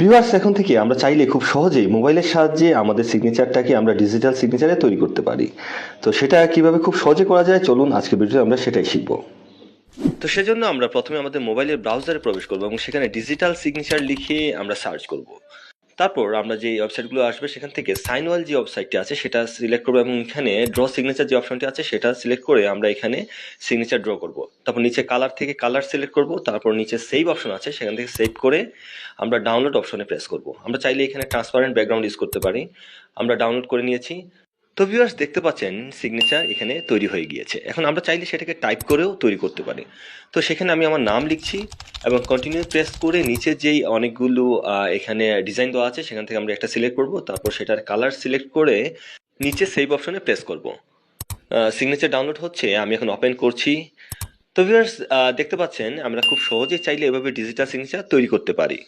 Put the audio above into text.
Viewers এখন থেকে আমরা চাইলে খুব সহজেই মোবাইলের সাহায্যে আমাদের সিগনেচারটাকে আমরা ডিজিটাল সিগনেচারে তৈরি করতে পারি। তো সেটা কীভাবে খুব সহজে করা যায়? চলুন আজকে ভিডিওতে আমরা সেটাই শিখব। তো সেজন্য আমরা প্রথমে আমাদের মোবাইলের ব্রাউজারে প্রবেশ করব এবং সেখানে ডিজিটাল সিগনেচার লিখে আমরা সার্চ করব। তারপর আমরা যে ওয়েবসাইটগুলো আসবে সেখান থেকে সাইনওয়াল যে ওয়েবসাইটটি আছে সেটা সিলেক্ট করব এবং এখানে ড্র সিগনেচার যে অপশনটি আছে সেটা সিলেক্ট করে আমরা এখানে সিগনেচার ড্র করব। তারপর নিচে কালার থেকে কালার সিলেক্ট করব, তারপর নিচে সেভ অপশন আছে, সেখান থেকে সেভ করে আমরা ডাউনলোড অপশনে প্রেস করব। আমরা চাইলে এখানে ট্রান্সপারেন্ট ব্যাকগ্রাউন্ড ইউজ করতে পারি। আমরা ডাউনলোড করে নিয়েছি। তো ভিউয়ার্স দেখতে পাচ্ছেন সিগনেচার এখানে তৈরি হয়ে গিয়েছে। এখন আমরা চাইলে সেটাকে টাইপ করেও তৈরি করতে পারি। তো সেখানে আমি আমার নাম লিখছি এবং কন্টিনিউ প্রেস করে নিচে যেই অনেকগুলো এখানে ডিজাইন দেওয়া আছে, সেখান থেকে আমরা একটা সিলেক্ট করব। তারপর সেটার কালার সিলেক্ট করে নিচে সেভ অপশনে প্রেস করব। সিগনেচার ডাউনলোড হচ্ছে, আমি এখন ওপেন করছি। তো ভিউয়ার্স দেখতে পাচ্ছেন, আমরা খুব সহজে চাইলে এভাবে ডিজিটাল সিগনেচার তৈরি করতে পারি।